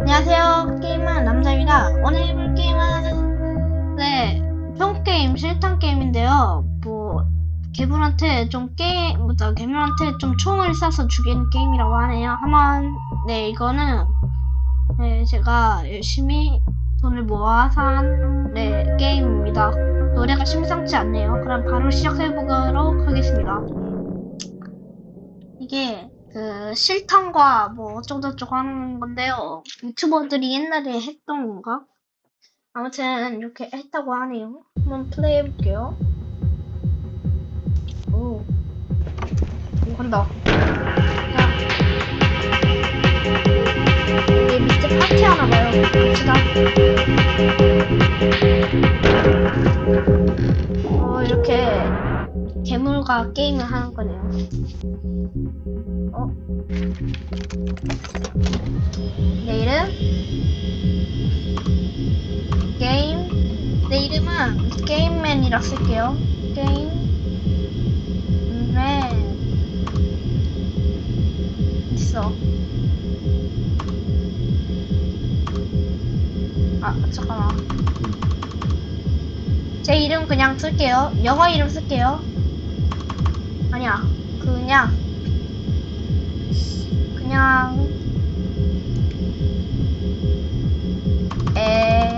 안녕하세요. 게임은 남자입니다. 오늘 해볼 게임은 네 평게임 실탄 게임인데요. 뭐 괴물한테 좀 게임 뭐죠 괴물한테 좀 총을 쏴서 죽이는 게임이라고 하네요. 하만 네 이거는 네 제가 열심히 돈을 모아서 한 네 게임입니다. 노래가 심상치 않네요. 그럼 바로 시작해보도록 하겠습니다. 이게 그 실탄과 뭐 어쩌고저쩌고 하는 건데요. 유튜버들이 옛날에 했던 건가? 아무튼 이렇게 했다고 하네요. 한번 플레이 해볼게요. 오, 오 간다. 여기 밑에 파티 하나 봐요. 갑시다. 어 이렇게 괴물과 게임을 하는 거네요. 어? 내 이름? 게임? 내 이름은 게임맨이라 쓸게요. 게임맨. 있어. 아, 잠깐만. 제 이름 그냥 쓸게요. 영어 이름 쓸게요. 아니야. 그냥 그냥 에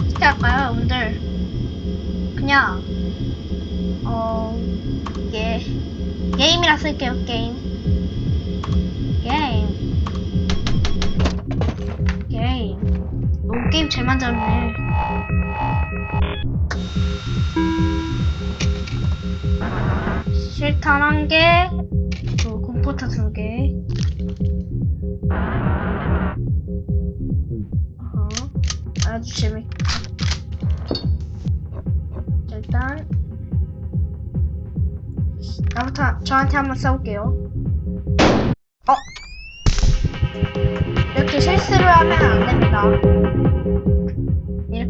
어떻게 할까요, 여러분들? 그냥 어 예 게임이라 쓸게요, 게임 만들었네. 실탄 한 개, 그 공포타 두 개. 어허, 아주 재밌다. 자, 일단 나부터 저한테 한번 써볼게요. 어? 이렇게 실수를 하면 안 됩니다.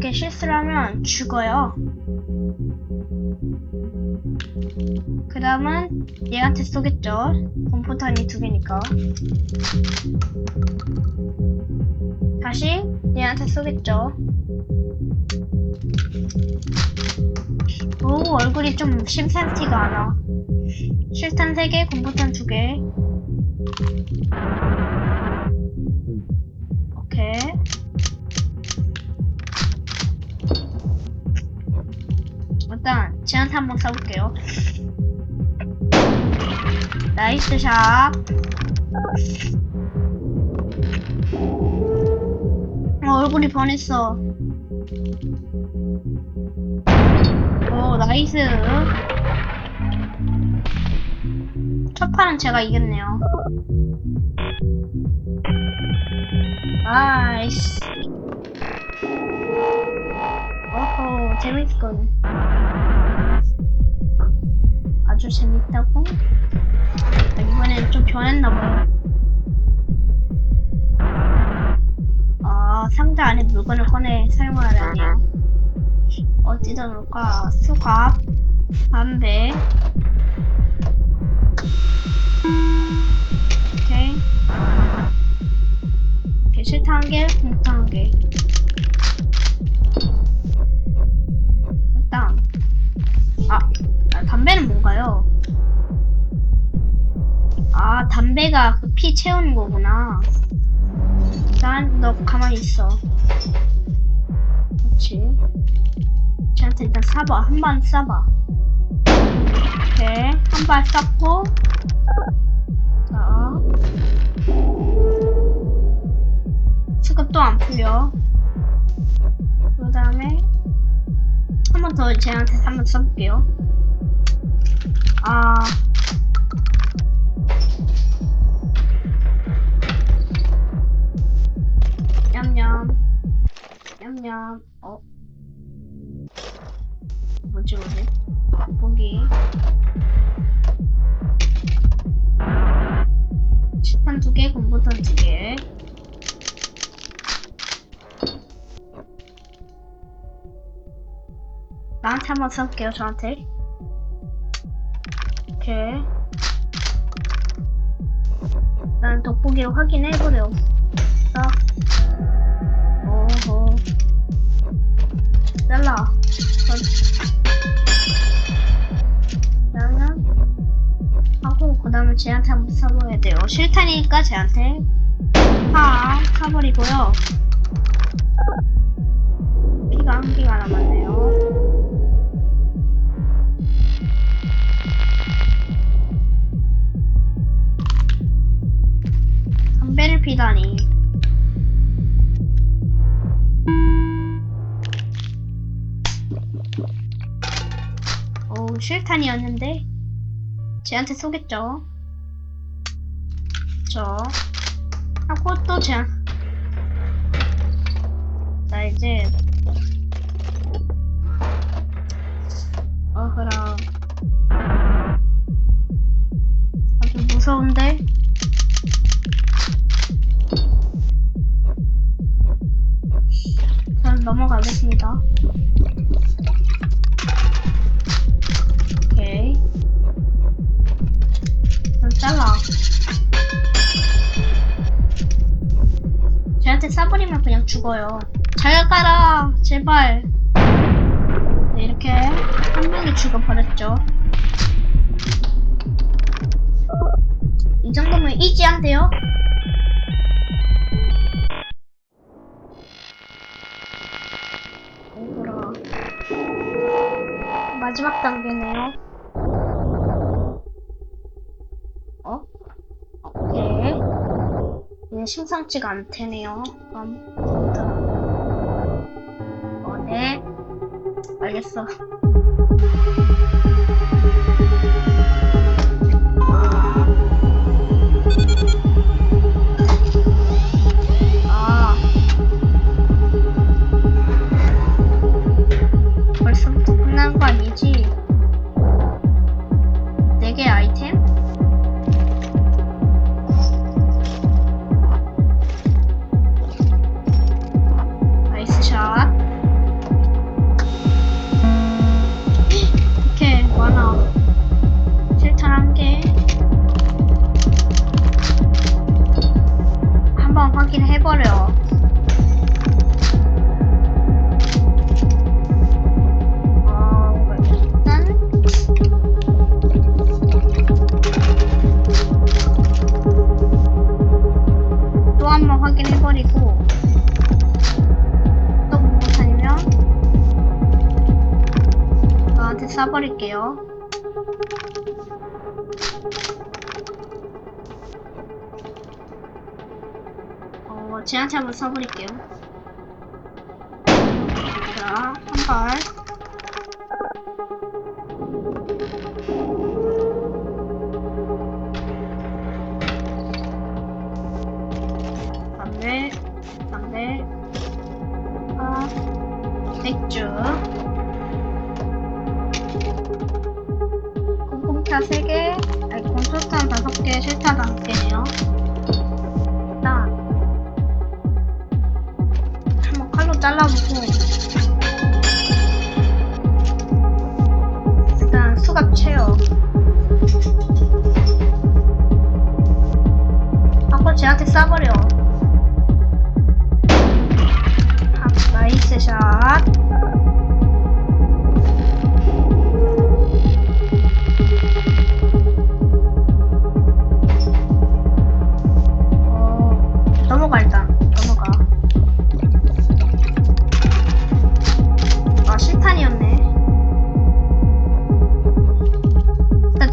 이렇게 실수를 하면 죽어요. 그 다음은 얘한테 쏘겠죠. 공포탄이 두 개니까. 다시 얘한테 쏘겠죠. 오, 얼굴이 좀 심상치가 않아. 실탄 3개, 공포탄 2개. 일단 쟤한테 한번 쏴볼게요. 나이스 샷. 어, 얼굴이 변했어. 오, 나이스. 첫 판은 제가 이겼네요. 나이스. 재밌군. 아주 재밌다고? 아, 이번엔 좀 변했나봐요. 아, 상자 안에 물건을 꺼내 사용하라네요. 어디다 놓을까? 수갑, 담배. 오케이. 오케이, 실타 한 개, 공타 한 개. 아, 담배가 그 피 채우는 거구나. 일단, 너 가만히 있어. 그렇지. 쟤한테 일단 쏴봐. 한 번 쏴봐. 오케이. 한 발 쐈고. 자. 수갑도 안 풀려. 그 다음에, 한 번 더 쟤한테 한번 써볼게요. 아. 냠냠. 냠냠. 어? 뭐지, 뭐지? 보기. 식판 두 개, 공보탄 두 개. 나한테 한번 써볼게요, 저한테. 오케이. 난 돋보기로 확인해보려. 잘라. 그러면 하고 그 다음에 쟤한테 한번 사버려야 돼요. 싫다니까 쟤한테 파 사버리고요. 피가 한 개가 남았네요. 담배를 피다니. 실탄이었는데? 쟤한테 쏘겠죠? 저. 하고 또 쟤. 자, 이제. 어허라. 아주 무서운데? 전 넘어가겠습니다. 쏴버리면 그냥 죽어요. 잘 가라, 제발. 네, 이렇게 한 명이 죽어버렸죠. 이 정도면 이지한데요? 오구라. 마지막 단계네요. 어? 이제 심상치가 않대네요. 그럼, 부터. 어, 네. 알겠어. 아. 벌써부터 끝난 거 아니지? 네개 아이템? 어, 쟤한테 한번 쏴버릴게요. 자, 한 발.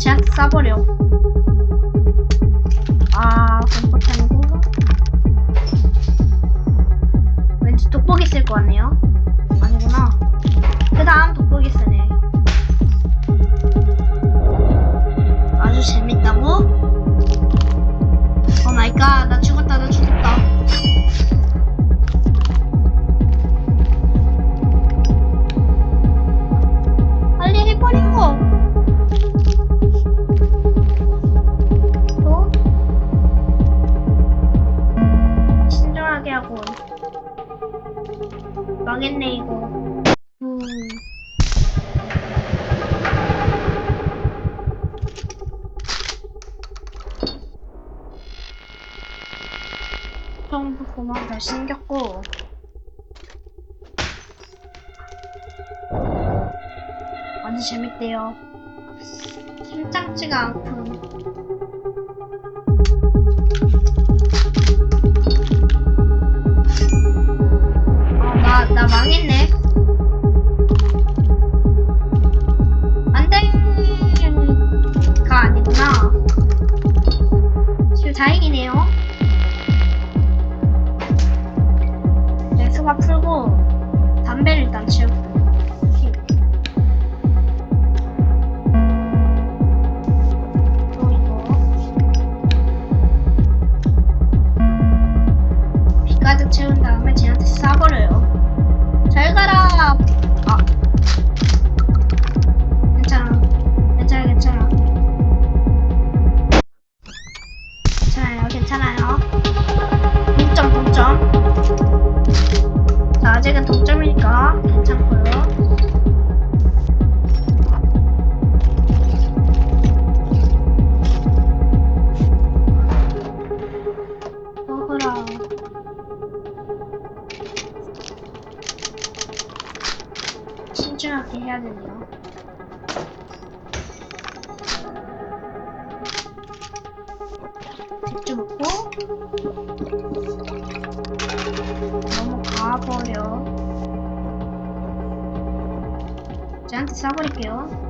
쟤한테 쏴버려. 아 공포탄이 고. 왠지 돋보기 쓸 것 같네요. 아니구나. 그 다음 돋보기 쓰네. 아주 재밌다고? 오 마이 갓, 나 죽었다, 나 죽었다. 아주 재밌대요. 심상치가 않군. 아, 나, 나 망했네. 안 돼! 가 아니구나. 지금 다행이네요. 네, 수가 풀고, 담배를 일단 치우고. 쏴버려요. 잘 가라! 쟤한테 쏴버릴게요.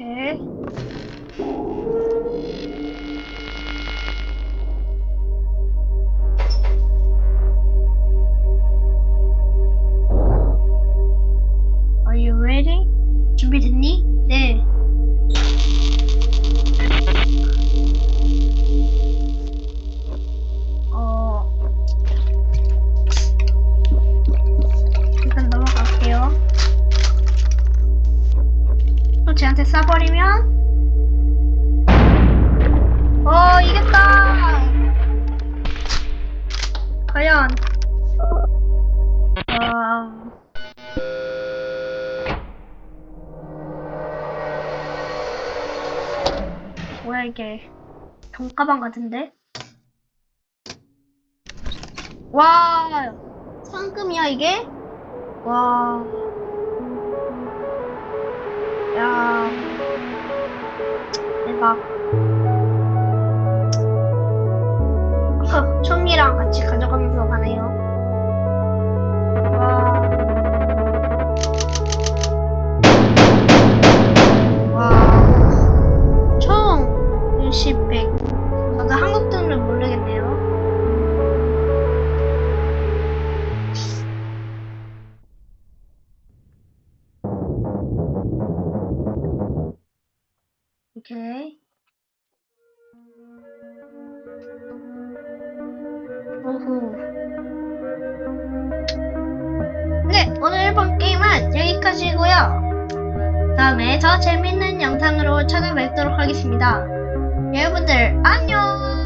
오 또 쟤한테 쏴버리면? 어, 이겼다! 과연, 어, 뭐야, 이게. 돈가방 같은데? 와, 상금이야, 이게? 와. 야. 대박. 허, 총이랑 같이 가져가면서 가네요. 와. 와. 총 60, 100. 오케이. 오호. 네, 오늘 해본 게임은 여기까지고요. 다음에 더 재밌는 영상으로 찾아뵙도록 하겠습니다. 여러분들 안녕!